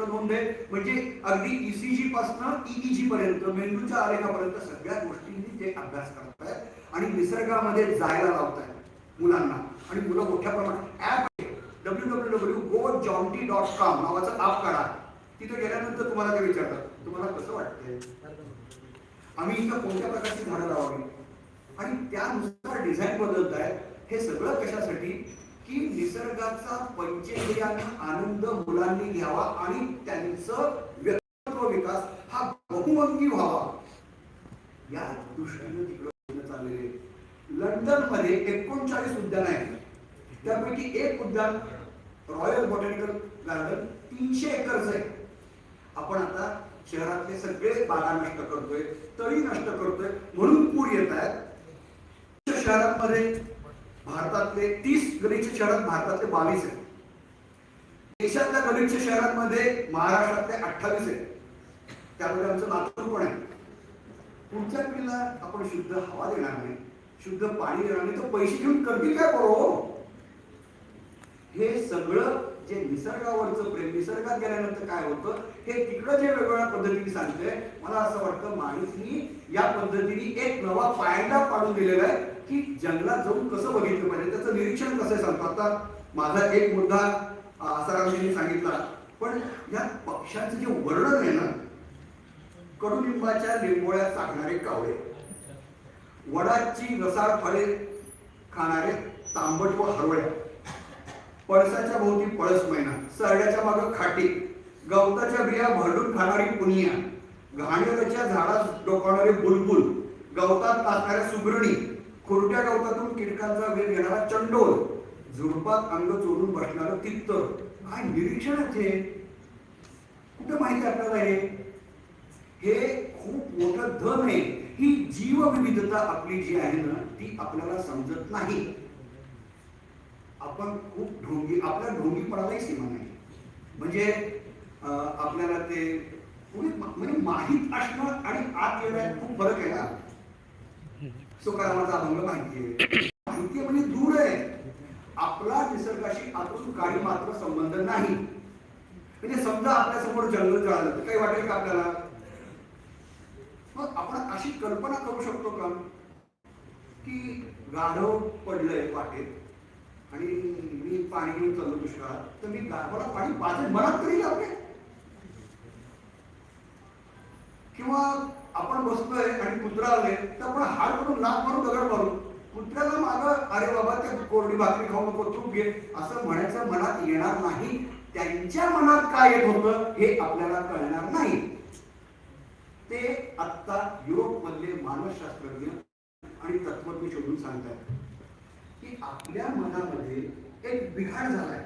तिकडे नोंद आहे. म्हणजे अगदी ईसीजी पासून ईईजी पर्यंत मेंदूच्या आलेखापर्यंत सगळ्या गोष्टींनी ते अभ्यास करतायत आणि निसर्गामध्ये जायला लावतायत मुलांना. आणि मुलं मोठ्या प्रमाणात app W W W go Jonty dot com नावाचं ऍप काढा. तिथे गेल्यानंतर तुम्हाला ते विचारतात. तुम्हाला कसं वाटतंय? आम्ही इथं कोणत्या प्रकारची झाडं लावावी आणि त्यानुसार डिझाईन बदलत आहे हे सगळं कशासाठी? की निसर्गाचा पंचेंद्रियांना आनंद मुलांनी घ्यावा आणि त्यांचं व्यक्तित्व विकास हा बहुमंगी व्हावा. या दृष्टीने तिकडे चाललेले लंडनमध्ये एकोणचाळीस उद्यान आहेत. त्यापैकी एक उद्यान रॉयल बॉटॅनिकल गार्डन तीनशे एकरच आहे. आपण आता शहरातले सगळे बागा नष्ट करतोय तळी नष्ट करतोय म्हणून पूर येत आहेत. शहरांमध्ये भारतातले तीस गलिच्छ शहरात भारतातले बावीस आहेत. देशातल्या गलिच्छ शहरांमध्ये महाराष्ट्रातले अठ्ठावीस आहेत. त्यामध्ये आमचं नागपूर पण आहे. पुढच्या पिढीला आपण शुद्ध हवा देणार नाही. शुद्ध पाणी देणार नाही. तर पैसे घेऊन करतील काय बरोबर हे सगळं जे निसर्गावरचं प्रेम निसर्गात गेल्यानंतर काय होतं? हे तिकडं जे वेगवेगळ्या पद्धतीने सांगतंय मला असं वाटतं माणूसनी या पद्धतीने एक नवा पायंडा पाडून दिलेला आहे की जंगलात जाऊन कसं बघितलं पाहिजे त्याचं निरीक्षण कसं सांगतो. आता माझा एक मुद्दा आसारामजींनी सांगितला पण या पक्ष्यांचं जे वर्णन आहे ना कडुलिंबाच्या लिंबोळ्या चाकणारे कावळे वडाची रसाळ फळे खाणारे तांबट व हरवळ्या पळसाच्या भोवती पळस मैना सरड्याच्या मागं खाटी गवताच्या बिया भरडून खाणारी पुनिया घाणेरच्या झाडात डोकावणारे बुलबुल गवतात नाचणाऱ्या सुगरणी खुरट्या गवतातून कीटकांचा वेग घेणारा चंडोल झुडपात अंग चोरून बसणारं तित्त काय निरीक्षणाचे कुठं माहिती आपल्याला हे हे खूप मोठं धन आहे. ही जीवविविधता आपली जी आहे ना ती आपल्याला समजत नाही. आपण खूप ढोंगी आपल्या ढोंगीपणालाही सीमा नाही. म्हणजे आपल्याला ते पुढे म्हणजे माहीत असणं आणि आत येणं खूप फरक आहे ना. सुकारामाचा अभंग माहिती आहे माहिती आहे म्हणजे दूर आहे. आपला निसर्गाशी आतून काही मात्र संबंध नाही. म्हणजे समजा आपल्यासमोर जंगल जळालं तर काही वाटेल का आपल्याला? मग आपण अशी कल्पना करू शकतो का? की गाढव पडलंय वाटेत. आणि मी पाणी घेऊन चाललो दुष्काळात. तर मी गाढवाला पाणी पाजत मनात तरी लावले किंवा आपण बसलोय आणि कुत्रा आले तर आपण हात करून नाक मारून दगड मारू. कुत्र्याला माग अरे बाबा ते कोरडी भाकरी खाऊ नको तू घे. असं म्हणायचं मनात येणार नाही. त्यांच्या मनात काय येत होतं हे आपल्याला कळणार नाही. ते आत्ता युरोप मधले मानसशास्त्रज्ञ आणि तत्वज्ञ शोधून सांगतात की आपल्या मनामध्ये एक बिघाड झालाय.